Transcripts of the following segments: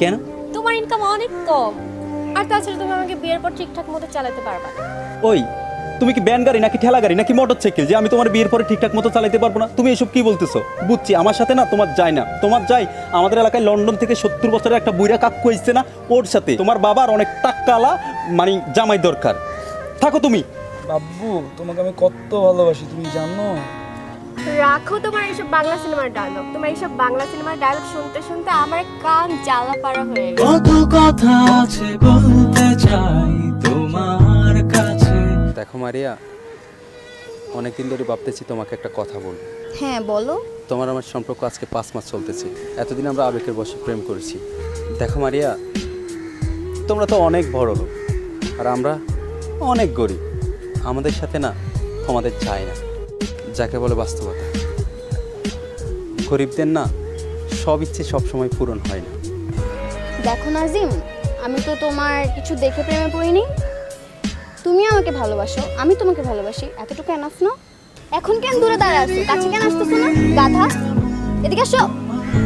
কেন? তোমার ইনকাম অনেক কম। আর তাছাড়া তুমি আমাকে বিয়ের পর ঠিকঠাক মতো চালাতে পারবা না। ওই তুমি কি ব্যান গাড়ি নাকি ঠেলা গাড়ি নাকি মোটর সাইকেল যে আমি তোমার বিয়ের পরে ঠিকঠাক মতো চালাতে পারব না তুমি এসব কি বলতেছো? বুঝছি আমার সাথে না তোমার যায় না। তোমার যাই আমাদের এলাকায় লন্ডন থেকে সত্তর বছরের একটা বুড়া কাকু এসছে না ওর সাথে। তোমার বাবার অনেক টাকালা মানে জামাই দরকার। থাকো তুমি। বাবু তোমাকে আমি কত ভালোবাসি তুমি জানো? রাখো তোমার এইসব বাংলা সিনেমার ডায়লগ তোমার এইসব বাংলা সিনেমার ডায়লগ শুনতে শুনতে আমার কান জ্বালা পাড়া হয়ে কত কথা আছে বলতে চাই তোমার কাছে। দেখো মারিয়া অনেকদিন ধরে ভাবতেছি তোমাকে একটা কথা বলব। হ্যাঁ বলো। তোমার আমার সম্পর্ক আজকে পাঁচ মাস চলতেছে। এতদিন আমরা আবেগের বসে প্রেম করেছি। দেখো মারিয়া তোমরা তো অনেক বড় লোক আর আমরা অনেক গরিব। আমাদের সাথে না তোমাদের চায় না। যাকে বলে বাস্তবতা। গরিবদের না সব ইচ্ছে সবসময় পূরণ হয় না। দেখো নাজিম আমি তো তোমার কিছু দেখে প্রেমে পড়িনি। তুমি আমাকে ভালোবাসো আমি তোমাকে ভালোবাসি এতটুকু এনাফ না এখন কেন দূরে দাঁড়ায় আছো? কাছে কেন আসতেছো না? গাধা? এদিকে আসো।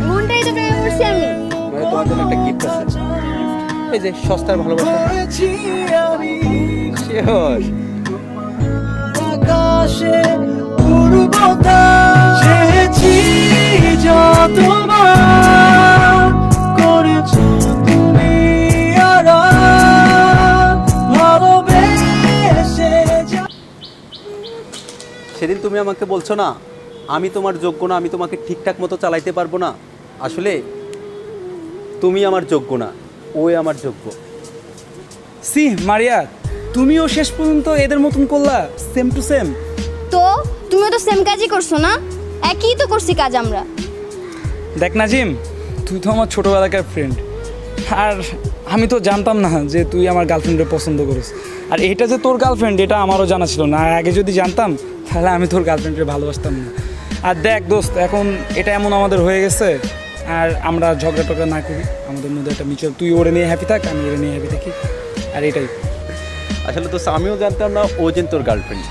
মনটাই তো প্রেমে পড়ছি আমি। মানে তোমার জন্য একটা গিফট আছে। এই যে সস্তার ভালোবাসা. আকাশে পূর্বতা চেয়েছি যতবার করেছ তুমি ভালোবেসে সেদিন তুমি আমাকে বলছো না আমি তোমার যোগ্য না আমি তোমাকে ঠিকঠাক মতো চালাইতে পারব না। আসলে তুমি আমার যোগ্য না ওই আমার যোগ্য। সি মারিয়া তুমিও শেষ পর্যন্ত এদের মতন করলা সেম টু সেম তো তুমিও তো সেম কাজই করছ না? একই তো করছি কাজ আমরা। দেখ নাজিম তুই তো আমার ছোটোবেলাকার ফ্রেন্ড আর আমি তো জানতাম না যে তুই আমার গার্লফ্রেন্ডের পছন্দ করিস। আর এটা যে তোর গার্লফ্রেন্ড এটা আমারও জানা ছিল না। আর আগে যদি জানতাম তাহলে আমি তোর গার্লফ্রেন্ডকে ভালোবাসতাম না। আর দেখ দোস্ত এখন এটা এমন আমাদের হয়ে গেছে। আর আমরা ঝগড়া টগড়া না করি। আমাদের মধ্যে একটা মিউচুয়াল তুই ওরে নিয়ে হ্যাপি থাক আমি ওরে নিয়ে হ্যাপি থাকি। আর এটাই। আসলে তো আমিও জানতাম না ও যে তোর গার্লফ্রেন্ড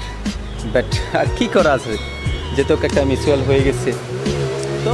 বাট আর কি করা আছে? যেহেতু একটা মিউচুয়াল হয়ে গেছে। তো